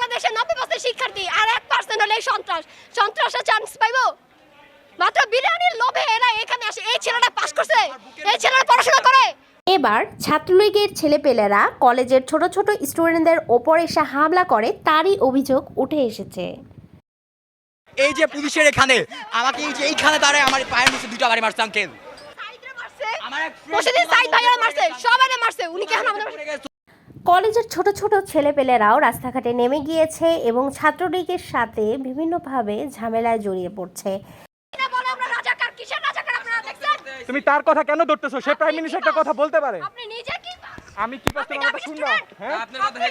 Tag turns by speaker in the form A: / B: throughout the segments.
A: বাংলাদেশের নব্বই পার্সেন্ট শিক্ষার্থী আর এক পার্সেন্ট হলে সন্ত্রাস। সন্ত্রাসের চান্স পাইবো? মাত্র বিরিয়ানির লোভে এরা এখানে আসে। এই ছেলেটা পাস করছে। এই ছেলেটা পড়াশোনা করে।
B: এবার ছাত্রলীগের ছেলেপেলেরা কলেজের ছোট ছোট স্টুডেন্টদের ওপর এসে হামলা করে তারই অভিযোগ উঠে এসেছে।
C: এই যে পুলিশের এখানে আমাকে এই যে এইখানে দাঁড়ায় আমার পায়ের নিচে দুটো বাড়ি মারছে আঙ্কেল আমার এক friend
A: প্রতিদিন সাইদ ভাইয়া মারছে। সবাই মারছে। উনি কেন আমাদের।
B: কলেজের ছোট ছোট ছেলেপেলেরাও রাস্তাঘাটে নেমে গিয়েছে এবং ছাত্রলীগের সাথে বিভিন্নভাবে ঝামেলায় জড়িয়ে পড়ছে।
A: না বলে আমরা রাজাকার? কিসের রাজাকার আপনারা দেখছেন?
D: তুমি তার কথা কেন ধরতেছো? সে প্রাইম মিনিস্টার একটা কথা বলতে পারে।
A: আপনি নিজে কি
D: আমি কি করতে? হ্যাঁ?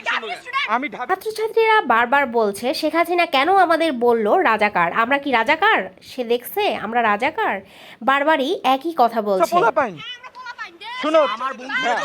A: ঢাবি
D: আমি
B: ছাত্রছাত্রীরা বারবার বলছে শেখ হাসিনা কেন আমাদের বলল রাজাকার? আমরা কি রাজাকার? সে দেখছে আমরা রাজাকার? বারবারই একই কথা বলছে।
D: শুনো
C: আমার বন্ধু
D: হ্যাঁ,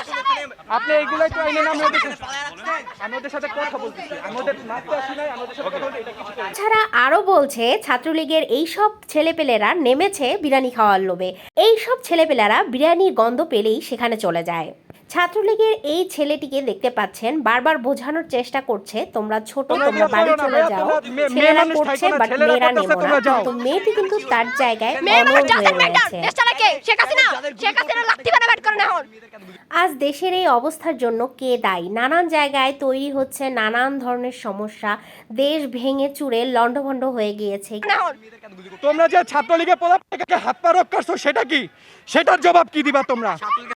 D: আপনি এইগুলাই তো আইনে আমি ওদের সাথে-
C: পালায় রাখছেন।
D: আমি ওদের সাথে কথা বলতেছি আমি ওদের নাচতে আসি নাই আমি ওদের সাথে কথা বলতে এটা কিছু করি না।
B: ছাড়া আরও বলছে ছাত্রলীগের এই সব ছেলেপেলেরা নেমেছে বিরিয়ানি খাওয়ার লোভে। এইসব ছেলেপেলেরা বিরিয়ানির গন্ধ পেলেই সেখানে চলে যায়। ছাত্রলীগের এই ছেলেটিকে দেখতে পাচ্ছেন বারবার বোঝানোর চেষ্টা করছে তোমরা ছোট
D: তোমরা
B: বাড়ি চলে যাও। ছেলেরা করছে বাট মেয়েরা নেব না।
D: তোমরা যাও।
B: কিন্তু মেয়েটি কিন্তু তার জায়গায় অনড় হয়ে রয়েছে। আজ দেশের এই অবস্থার জন্য কে দায়ী? নানান জায়গায় তৈরি হচ্ছে নানান ধরনের সমস্যা। দেশ ভেঙে চুরে লন্ডভন্ড হয়ে গিয়েছে।
D: তোমরা যে ছাত্রলীগের পোলা হাত পা রোগ করছ সেটা কি? সেটার জবাব কি দিবা তোমরা?